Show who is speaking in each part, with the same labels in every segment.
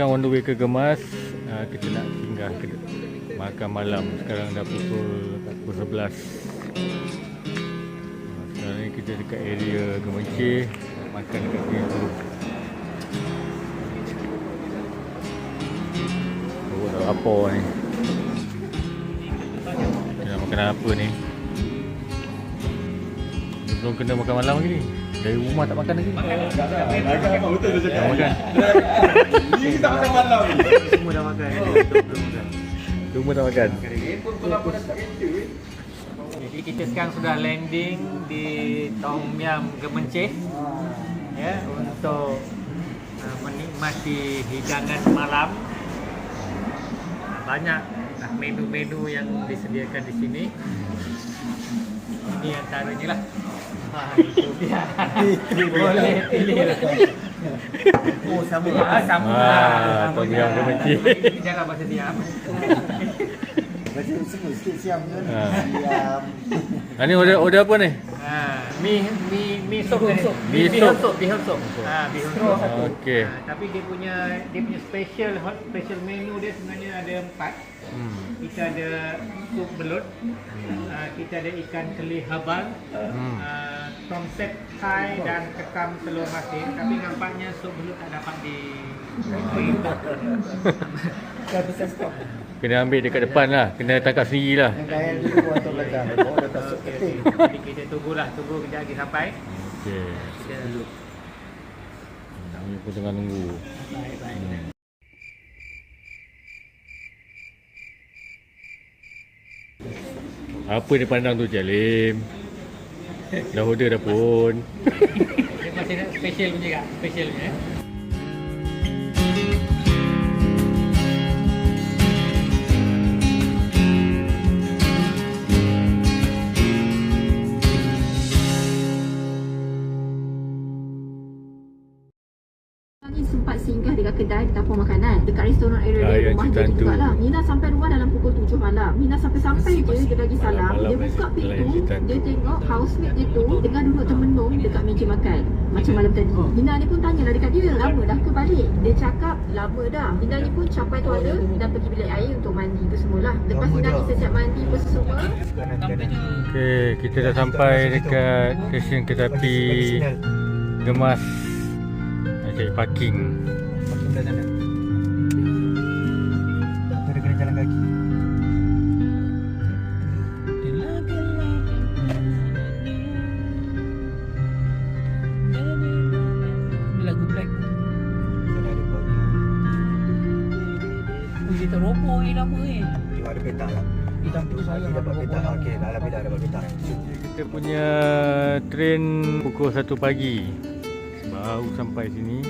Speaker 1: sekarang on the way ke Gemas. Uh, kita nak singgah ke makan malam. Sekarang dah pukul pukul 11. Uh, sekarang ni kita dekat area Gemencih. Nak makan dekat sini dulu. Oh, dah lapar ni. Kita nak makan apa ni? Belum kena makan malam lagi ni. Dari rumah tak makan lagi.
Speaker 2: Betul dia
Speaker 1: Tak makan.
Speaker 2: Ni kita makan malam ni.
Speaker 3: Semua dah makan. Makan.
Speaker 1: Rumah tak makan.
Speaker 3: Jadi kita sekarang sudah landing di Tom Yam Gemencih ya untuk uh, menikmati hidangan malam. Banyak uh, menu-menu yang disediakan di sini. Ini antaranya lah. Ha, itu dia. Boleh pilih. Oh, sama. Ah, sama.
Speaker 1: Ah, Tom Yam Gemencih.
Speaker 3: Kita jangan bahasa diam.
Speaker 4: Macam semua sikit siam kan.
Speaker 1: Ha.
Speaker 4: Siam.
Speaker 1: Ha ni order order apa ni?
Speaker 3: Ha, mi mi mi sup ni.
Speaker 1: Mi
Speaker 3: Bihun
Speaker 1: sup.
Speaker 3: sup, bihun sup. Ha, bihun sup.
Speaker 1: Okey.
Speaker 3: Ha, tapi dia punya dia punya special hot special menu dia sebenarnya ada empat.
Speaker 1: Hmm.
Speaker 3: Kita ada sup belut. Ha, kita ada ikan keli habang.
Speaker 1: Hmm.
Speaker 3: Ha, tomset thai dan kekam telur masin. Tapi nampaknya sup belut tak dapat di
Speaker 4: Dah bisa stop.
Speaker 1: Kena ambil dekat depan lah. Kena tangkap sendiri lah.
Speaker 4: Yang kain dulu belakang. Keting.
Speaker 3: Jadi kita tunggulah, tunggu kejap lagi sampai.
Speaker 1: Okey.
Speaker 3: Kita
Speaker 1: Ni pun tengah nunggu.
Speaker 3: baik baik.
Speaker 1: Apa dia pandang tu Cik Lim? Dah order dah pun.
Speaker 3: Dia masih nak special punya kak, special punya. eh.
Speaker 5: Housemate dia tu tengah duduk termenung dekat meja makan. Macam malam tadi. Mina ni pun tanyalah dekat dia, lama dah ke balik? Dia cakap lama dah. Mina ni pun capai toilet dan pergi bilik air untuk mandi tu semualah. Lepas Mina ni
Speaker 4: dah.
Speaker 5: siap mandi pun semua.
Speaker 1: Okey, kita dah sampai dekat stesen kereta api Gemas. Nak cari parking.
Speaker 4: Makin dah sana. Dia
Speaker 3: tak rokok ni lama ni.
Speaker 4: Cuma ada petak lah.
Speaker 3: Hitam tu saya
Speaker 4: Lagi dapat petak. Okey, dah lebih dah dapat petak.
Speaker 1: Kita punya train pukul 1 pagi. Baru sampai sini.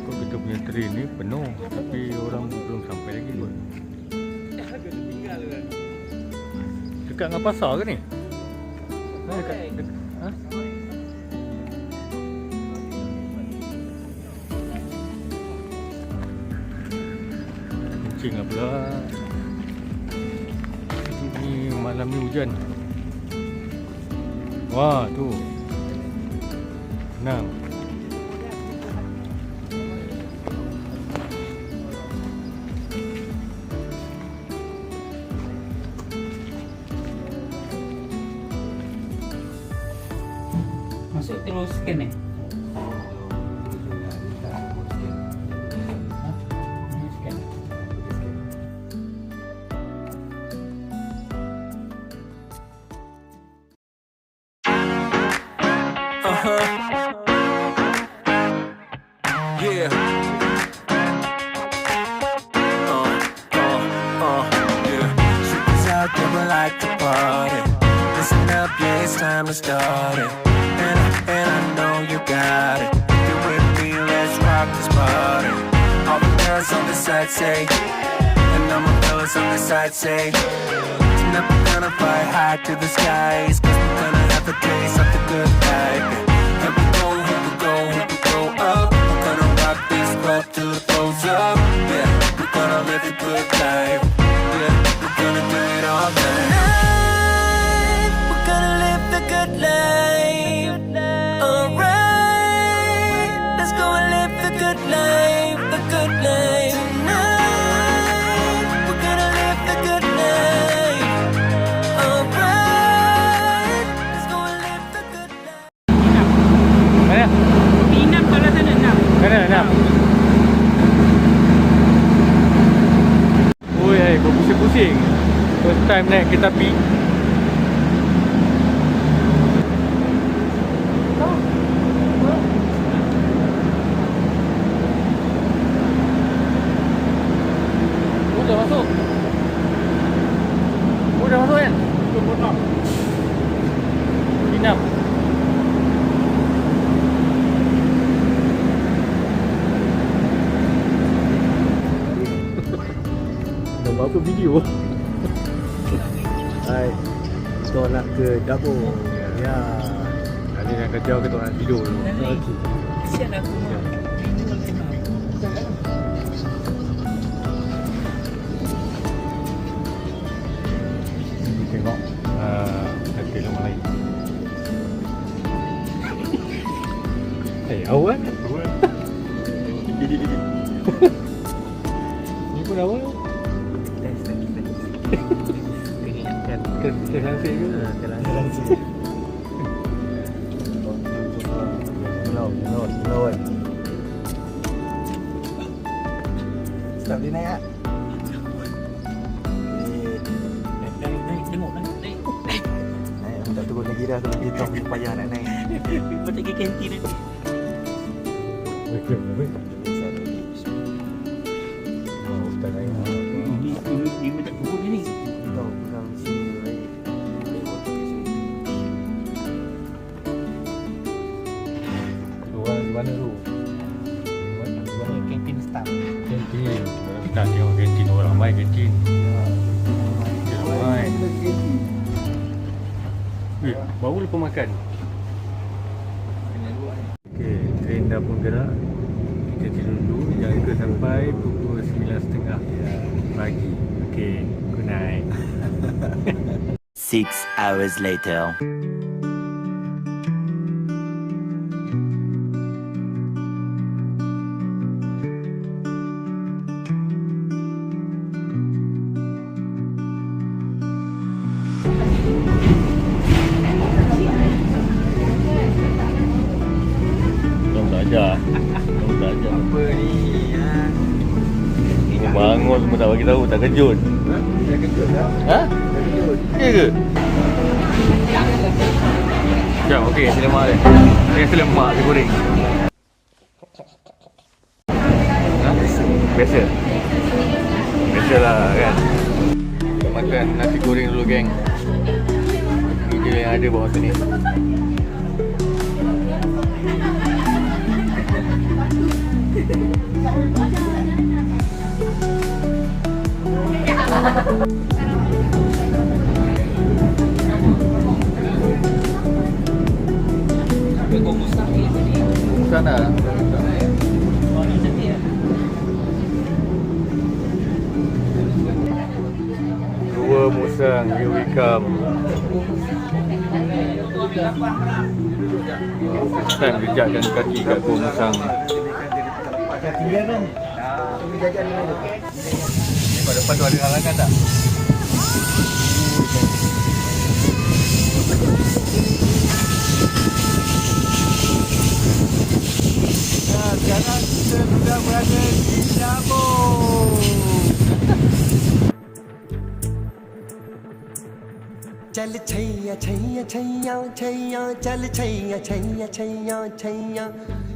Speaker 1: Kok kita punya train ni penuh tapi orang belum sampai lagi kot. Dekat dengan pasar ke ni? Ha, dekat, dekat, Kencing lah. Pula Ni malam ni hujan. Wah tu. Senang
Speaker 6: Uh-huh. Yeah. Uh, uh, uh, yeah. Shit out there, we like to party. Listen up, yeah, it's time to start it. And, and I know you got it. You with me, let's rock this party. All the girls on the side say, and all my fellas on the side say, tonight we're gonna fly high to the skies, cause we're gonna have a taste of the good life. Bising First time naik kereta api ก๋วยเตี๋ยวก็ตัวนั้นที่ดูอยู่เชื่อนะคุณหมอถึงก็เอ่อตะกี้
Speaker 1: ลงอะไรเฮ้ยเอาวะนี่กูเอา
Speaker 4: วะเกิด
Speaker 1: เกิดทางซี
Speaker 4: ก็
Speaker 1: เกิดทางซี กับดีนะฮะนี่
Speaker 4: นี่นี่สงบนะนี่นี่ตัวนี้กี่เดือนตั
Speaker 1: วนี้ต้
Speaker 4: องพยา
Speaker 1: ยามนะ
Speaker 3: นี่มั
Speaker 1: นจะกี่เกนกี่เดื
Speaker 7: อน
Speaker 1: ไม่เกินเลย Eh, baru lepas makan. Okay, train dah pun gerak. Kita tidur dulu Jaga sampai pukul 9.30 pagi. Okay, good night.
Speaker 8: Six hours later.
Speaker 1: Ajar Kau tak ajar
Speaker 4: Apa ni? Ha?
Speaker 1: Ini bangun semua tak bagi tahu Tak kejut
Speaker 4: Dah kejut dah.
Speaker 1: Ha?
Speaker 4: Dah kejut.
Speaker 1: Ya ke? Sekejap, okey, nasi lemak dia Ni nasi lemak, nasi goreng ha? Biasa? Biasalah kan Kita makan nasi goreng dulu geng Ni je yang ada bawah sini Sana Dua musang, here we come. Time jejakkan kaki kat gua musang.
Speaker 4: Pakai tinggal kan? Tunggu jajan ni dulu.
Speaker 1: Kat depan tu ada halangan tak?
Speaker 9: చల్ చెయ్య చెయ్య చెయ్య చెయ్య చల్ చెయ్య చెయ్య చెయ్య చెయ్య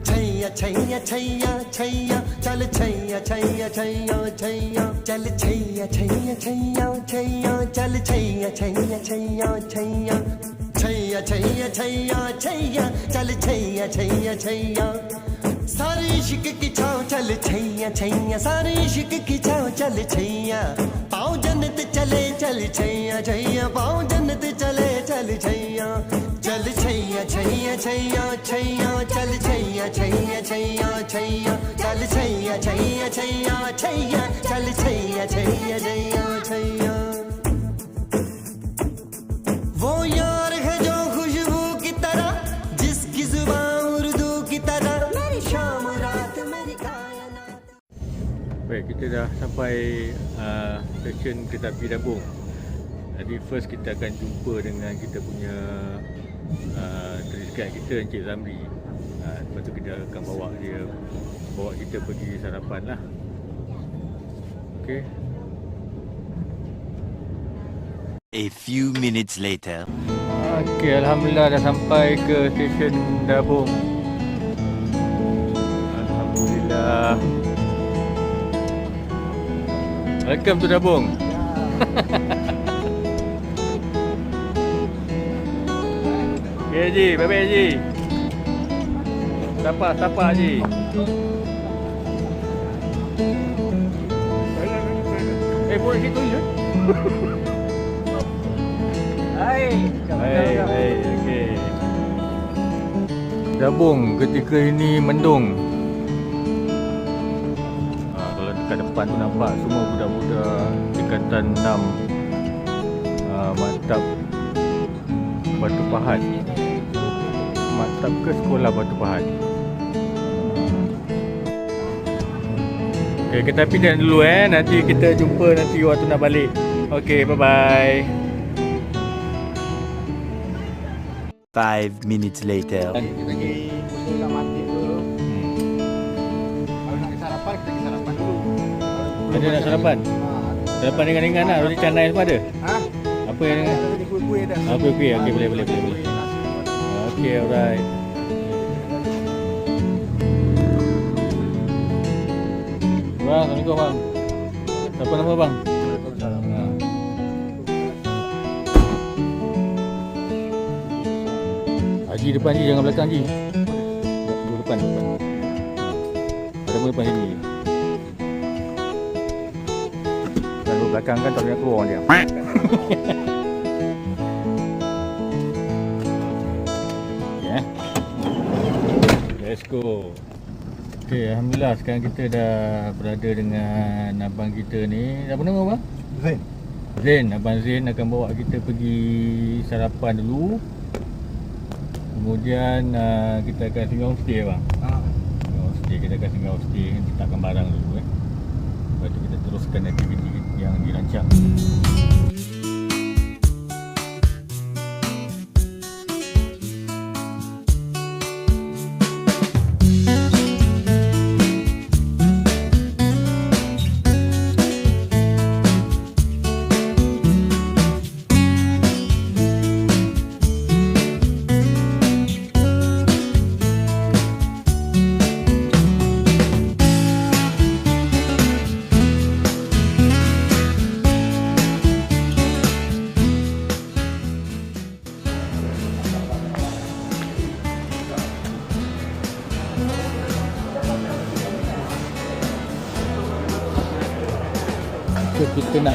Speaker 9: చెయ్య చెయ్య చెయ్య చెయ్య చల్ చెయ్య చెయ్య చెయ్య చెయ్య చల్ చెయ్య చెయ్య చెయ్య చెయ్య చల్ చెయ్య చెయ్య చెయ్య చెయ్య చెయ్య చెయ్య చెయ్య చెయ్య చల్ చెయ్య చెయ్య చెయ్య इश्क की छाव चल छैया छैया सारे इश्क की छाव चल छैया पाओ जन्नत चले चल छैया छैया पाओ जन्नत चले चल छैया चल छैया छैया छैया छैया चल छैया छैया छैया छैया चल छैया छैया छैया छैया चल छैया छैया छैया Chaiyya
Speaker 1: Baik, kita dah sampai uh, stesen kereta api Dabung. Jadi first kita akan jumpa dengan kita punya uh, tourist guide kita Encik Zamri. Uh, lepas tu kita akan bawa dia bawa kita pergi sarapan lah. Okey.
Speaker 8: A few minutes later.
Speaker 1: Okey, Alhamdulillah dah sampai ke stesen Dabung. Alhamdulillah. Welcome to Dabung. Okay Haji, bye-bye Haji. Sapa, sapa Haji. Eh, boleh situ je.
Speaker 3: Hai.
Speaker 1: Baik, baik, okey. Dabung ketika ini mendung. Depan tu nampak semua budak-budak tingkatan 6 ha, maktab Batu Pahat. Maktab ke sekolah Batu Pahat. Okey, kita pindah dulu eh. Nanti kita jumpa nanti waktu nak balik. Okey, bye-bye.
Speaker 8: Five minutes later.
Speaker 4: Lagi
Speaker 1: Ada nak sarapan? Sarapan ringan-ringan lah. Roti canai semua ada?
Speaker 4: Ha?
Speaker 1: Apa yang ringan?
Speaker 4: Ada kuih-kuih dah.
Speaker 1: Ah, kuih-kuih. Okey, boleh, boleh, boleh. boleh. Okey, alright. Bang, Assalamualaikum bang. Siapa nama bang? Ha. Haji depan Haji, jangan belakang Haji. Duduk depan, depan. Ada pun depan sini. Belakang kan tak boleh keluar dia. Eh. Let's go. Okay, Alhamdulillah sekarang kita dah berada dengan abang kita ni. Apa nama abang?
Speaker 4: Zain.
Speaker 1: Zain. Abang Zain akan bawa kita pergi sarapan dulu. Kemudian uh, kita akan singgah homestay bang.
Speaker 4: Ha.
Speaker 1: Singgah homestay. Kita akan singgah homestay. Letakkan barang dulu eh. Lepas tu kita teruskan aktiviti yang dirancang.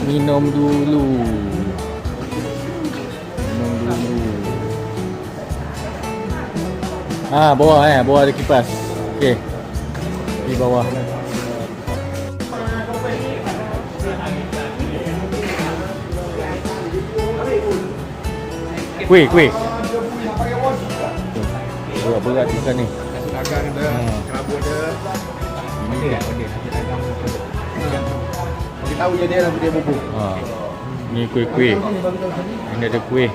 Speaker 1: Minum dulu. Minum dulu. Ah, bawah eh, bawah ada kipas. Okey. Di bawah. Kuih, kuih. Berat-berat bukan ni.
Speaker 4: Dagang ada,
Speaker 1: Hmm.
Speaker 4: kerabut ada.
Speaker 1: Ini.
Speaker 4: Nanti dagang ada. Tahu je dia nanti dia bubuk.
Speaker 1: Ha. Ni kuih-kuih. Ini ada kuih.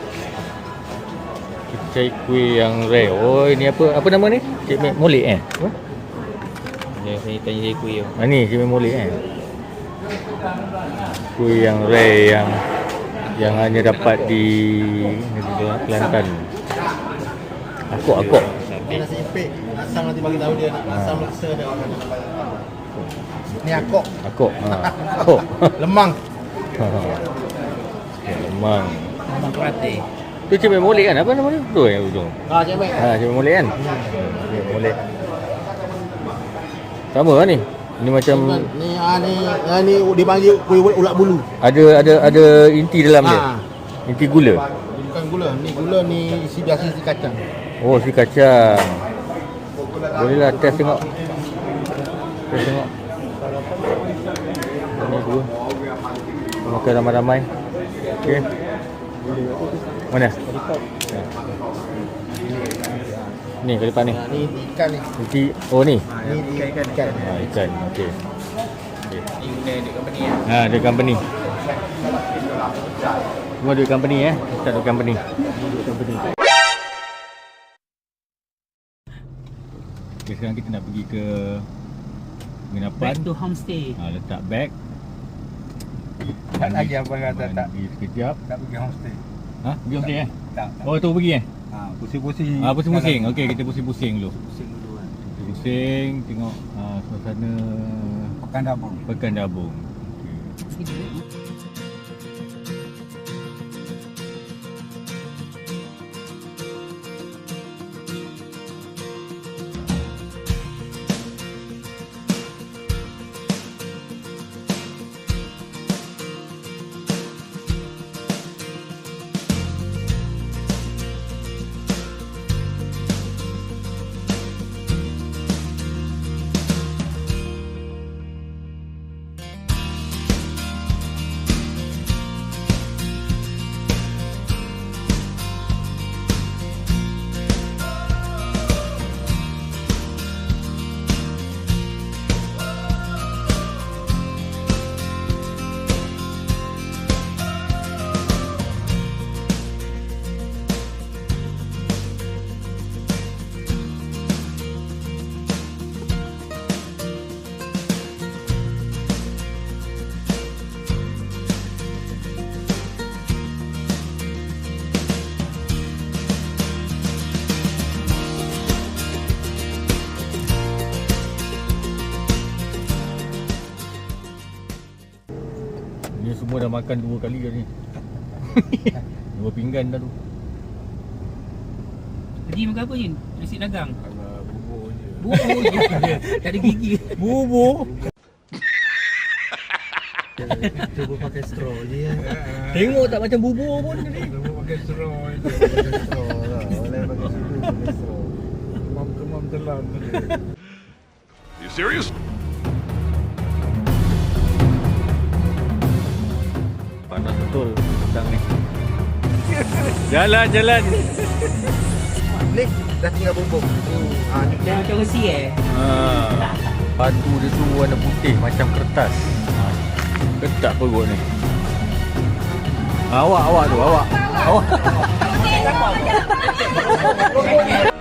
Speaker 1: Kita cari kuih yang rare. Oh, ini apa? Apa nama ni? Cik Mek Molek eh? Apa?
Speaker 3: Ya, saya tanya dia kuih.
Speaker 1: Ha ni Cik Mek Molek eh. Kuih yang rare yang yang hanya dapat di negeri Kelantan. Akok-akok.
Speaker 4: Ni nasi impik. Asam nanti bagi tahu dia nak asam laksa dia. Ni akok,
Speaker 1: Akok. Ha. Akok.
Speaker 4: lemang.
Speaker 1: Ha. Okay, lemang.
Speaker 3: Memang kerate.
Speaker 1: Tu Cik Molek kan? Apa nama dia? Tu yang ujung.
Speaker 4: Ha, cik Mek.
Speaker 1: Ha, Cik Molek kan? Mek Molek. Sama kan ni? Ni macam
Speaker 4: Ni ah ni ah, ni dipanggil kuih ulat bulu.
Speaker 1: ada ada ada inti dalam dia.
Speaker 4: Ha.
Speaker 1: Inti gula.
Speaker 4: Bukan gula, ni gula ni isi biasa isi kacang.
Speaker 1: Oh, si kacang. Bolehlah test tengok. Test tengok. Ini dua. Makan ramai-ramai. Okey. Mana? Ya. Ni kali depan ni.
Speaker 4: Ni ikan ni.
Speaker 1: Oh ni.
Speaker 4: Ha, ni ikan ikan.
Speaker 1: Ha, ikan. Okey. Okey.
Speaker 3: Ni guna duit company ya.
Speaker 1: Ha, dia company. Semua duit company eh. Kita duit company. Duit company. Okay, sekarang kita nak pergi ke penginapan.
Speaker 3: Back to homestay.
Speaker 1: Ha, letak beg.
Speaker 2: Tak lagi apa kata tak
Speaker 1: Pergi sekejap.
Speaker 2: tak pergi homestay.
Speaker 1: Ha? Pergi homestay eh?
Speaker 2: Tak. tak.
Speaker 1: Oh, tu pergi eh?
Speaker 2: Ha, pusing-pusing.
Speaker 1: Ah, pusing-pusing. Okey, kita pusing-pusing dulu.
Speaker 2: Pusing dulu kan.
Speaker 1: Pusing, tengok ah, suasana
Speaker 2: Pekan dapur.
Speaker 1: Pekan Dabung. Ni makan dua kali dah ni. dua pinggan dah tu.
Speaker 7: Pergi makan apa Jin? Nasi dagang?
Speaker 2: Bubur je.
Speaker 7: Bubur je Tak ada gigi
Speaker 1: Bubur.
Speaker 4: Cuba pakai straw je ya.
Speaker 1: Tengok tak macam bubur pun tadi.
Speaker 2: Bubur pakai straw je.
Speaker 4: Pakai straw lah. Boleh pakai sudu pakai straw.
Speaker 2: Kemam-kemam telan tu je.
Speaker 1: Betul petang ni. jalan jalan.
Speaker 4: Ni dah tinggal bumbung. Ha, ni
Speaker 7: Dah macam resi eh
Speaker 1: Ha. Batu dia tu warna putih macam kertas. Ha. Ketak perut ni. Awak awak tu awak. Awak.